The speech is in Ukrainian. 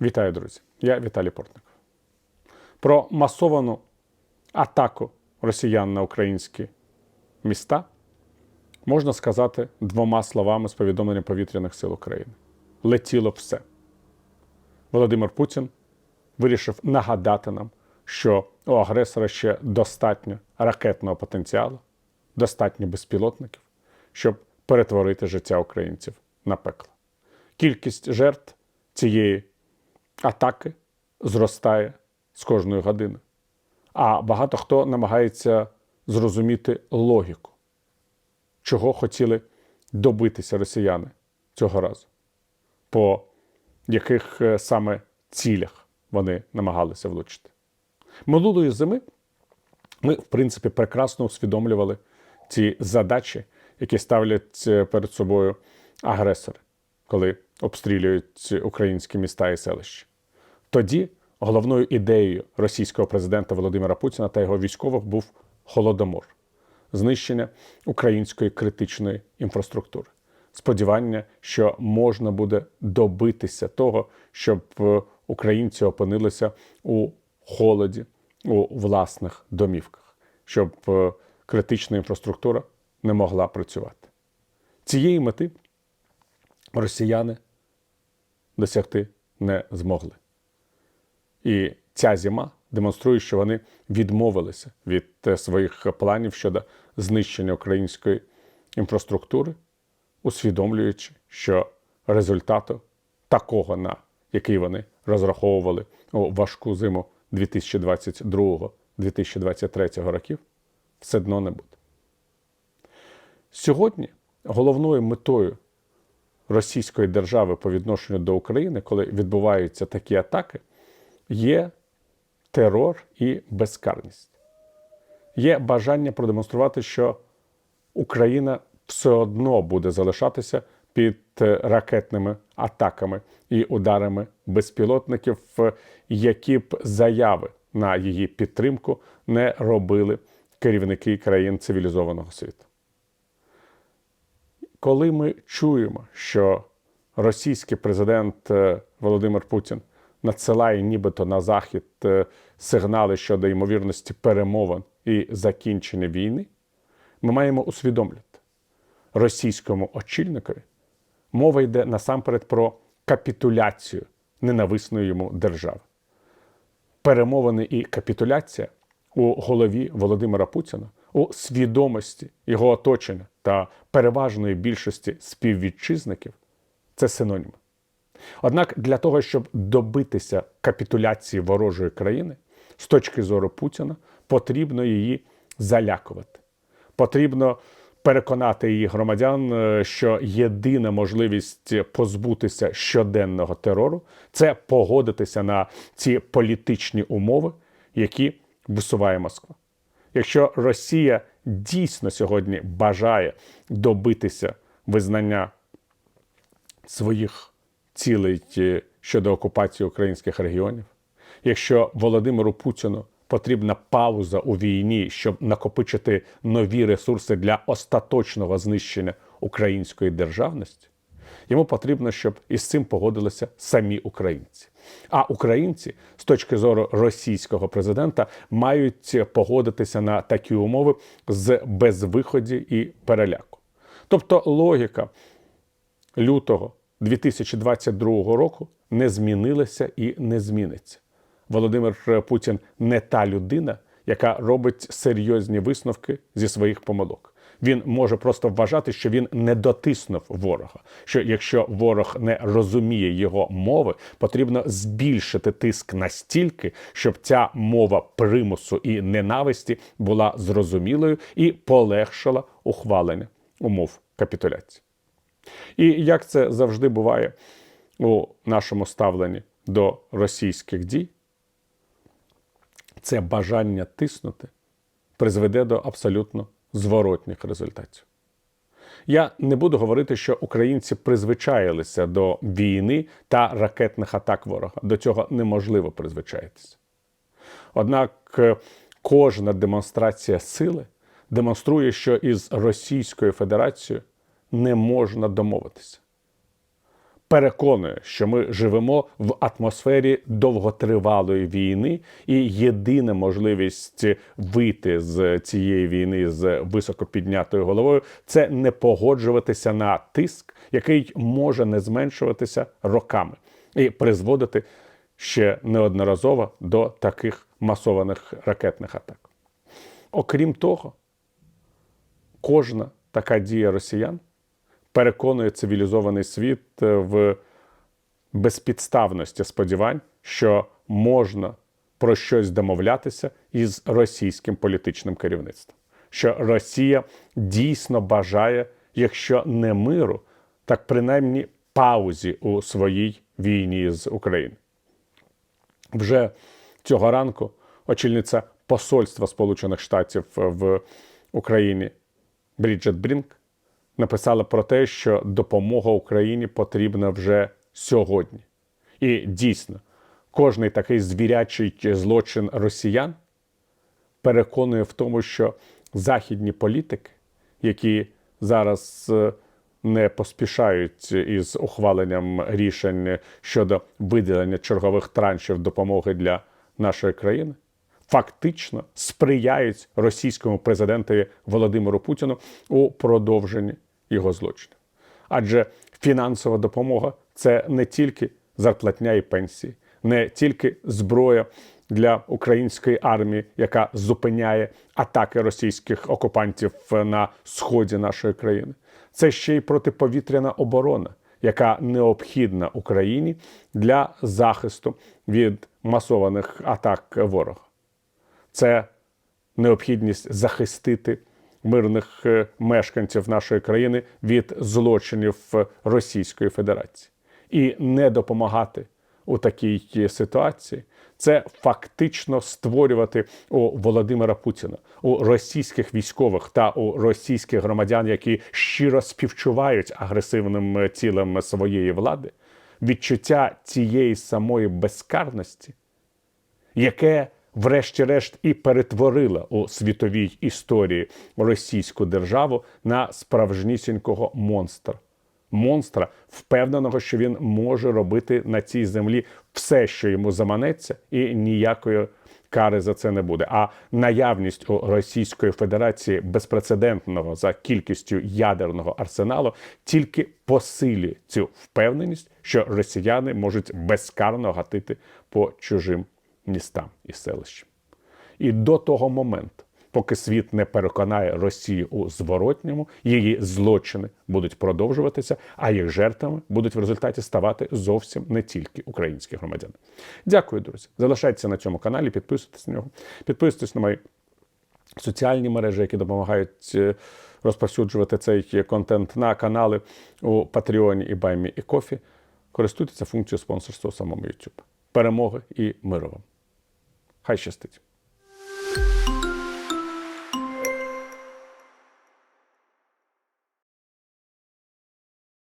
Вітаю, друзі! Я Віталій Портник. Про масовану атаку росіян на українські міста можна сказати двома словами з повідомлення повітряних сил України. Летіло все. Володимир Путін вирішив нагадати нам, що у агресора ще достатньо ракетного потенціалу, достатньо безпілотників, щоб перетворити життя українців на пекло. Кількість жертв цієї атаки зростає з кожною годиною. А багато хто намагається зрозуміти логіку, чого хотіли добитися росіяни цього разу, по яких е, саме цілях вони намагалися влучити. Минулої зими ми, в принципі, прекрасно усвідомлювали ці задачі, які ставлять е, перед собою агресори, коли обстрілюють українські міста і селища. Тоді головною ідеєю російського президента Володимира Путіна та його військових був голодомор, знищення української критичної інфраструктури, сподівання, що можна буде добитися того, щоб е, українці опинилися у холоді у власних домівках, щоб е, критична інфраструктура не могла працювати. Цієї мети росіяни досягти не змогли. І ця зима демонструє, що вони відмовилися від е, своїх планів щодо знищення української інфраструктури, усвідомлюючи, що результату такого, на який вони розраховували у важку зиму 2022-2023 років, все одно не буде. Сьогодні головною метою Російської держави по відношенню до України, коли відбуваються такі атаки, є терор і безкарність. Є бажання продемонструвати, що Україна все одно буде залишатися під е, ракетними атаками і ударами безпілотників, які б заяви на її підтримку не робили керівники країн цивілізованого світу. Коли ми чуємо, що російський президент е, Володимир Путін надсилає нібито на захід е, сигнали щодо ймовірності перемовин і закінчення війни, ми маємо усвідомлювати російському очільникові мова йде насамперед про капітуляцію ненависної йому держави. Перемовини і капітуляція у голові Володимира Путіна у свідомості його оточення та переважної більшості співвітчизників це синоніми. Однак для того, щоб добитися капітуляції ворожої країни, з точки зору Путіна, потрібно її залякувати. Потрібно переконати її громадян, е, що єдина можливість позбутися щоденного терору це погодитися на ці політичні умови, які висуває Москва. Якщо Росія дійсно сьогодні бажає добитися визнання своїх цілей е, щодо окупації українських регіонів, якщо Володимиру Путіну потрібна пауза у війні, щоб накопичити нові ресурси для остаточного знищення української державності, йому потрібно, щоб із цим погодилися самі українці. А українці, з точки зору російського президента, мають погодитися на такі умови з безвиході і переляку. Тобто логіка лютого 2022 року не змінилася і не зміниться. Володимир Путін не та людина, яка робить серйозні висновки зі своїх помилок. Він може просто вважати, що він не дотиснув ворога. Що якщо ворог не розуміє його мови, потрібно збільшити тиск настільки, щоб ця мова примусу і ненависті була зрозумілою і полегшила ухвалення умов капітуляції. І як це завжди буває у нашому ставленні до російських дій, це бажання тиснути призведе до абсолютно зворотних результатів. Я не буду говорити, що українці призвичаїлися до війни та ракетних атак ворога. До цього неможливо призвичаїтися. Однак е, кожна демонстрація сили демонструє, що із Російською Федерацією не можна домовитися. переконує, що ми живемо в атмосфері довготривалої війни, і єдина можливість вийти з цієї війни з високо піднятою головою це не погоджуватися на тиск, який може не зменшуватися роками, і призводити ще неодноразово до таких масованих ракетних атак. Окрім того, кожна така дія росіян переконує цивілізований світ е, в безпідставності сподівань, що можна про щось домовлятися із російським політичним керівництвом. Що Росія дійсно бажає, якщо не миру, так принаймні паузі у своїй війні з Україною. Вже цього ранку очільниця посольства Сполучених Штатів в Україні Бріджет Брінк написала про те, що допомога Україні потрібна вже сьогодні. І дійсно, кожний такий звірячий злочин росіян переконує в тому, що західні політики, які зараз е, не поспішають із ухваленням рішень щодо виділення чергових траншів допомоги для нашої країни, фактично сприяють російському президентові Володимиру Путіну у продовженні його злочинів. Адже фінансова допомога це не тільки зарплатня і пенсії, не тільки зброя для української армії, яка зупиняє атаки російських окупантів на сході нашої країни. Це ще й протиповітряна оборона, яка необхідна Україні для захисту від масованих атак ворога. Це необхідність захистити мирних е, мешканців нашої країни від злочинів Російської Федерації і не допомагати у такій ситуації. Це фактично створювати у Володимира Путіна, у російських військових та у російських громадян, які щиро співчувають агресивним цілем своєї влади, відчуття цієї самої безкарності, яке врешті-решт і перетворила у світовій історії російську державу на справжнісінького монстра. Монстра, впевненого, що він може робити на цій землі все, що йому заманеться, і ніякої кари за це не буде. А наявність у Російської Федерації безпрецедентного за кількістю ядерного арсеналу тільки посилює цю впевненість, що росіяни можуть безкарно гатити по чужим містам і селищам. І до того моменту, поки світ не переконає Росію у зворотньому, її злочини будуть продовжуватися, а їх жертвами будуть в результаті ставати зовсім не тільки українські громадяни. Дякую, друзі. Залишайтеся на цьому каналі, підписуйтесь на нього, підписуйтесь на мої соціальні мережі, які допомагають е, розповсюджувати цей контент на канали у Патреоні і Баймі і Кофі. Користуйтеся функцією спонсорства у самому YouTube. Перемоги і миру вам! Хай щастить!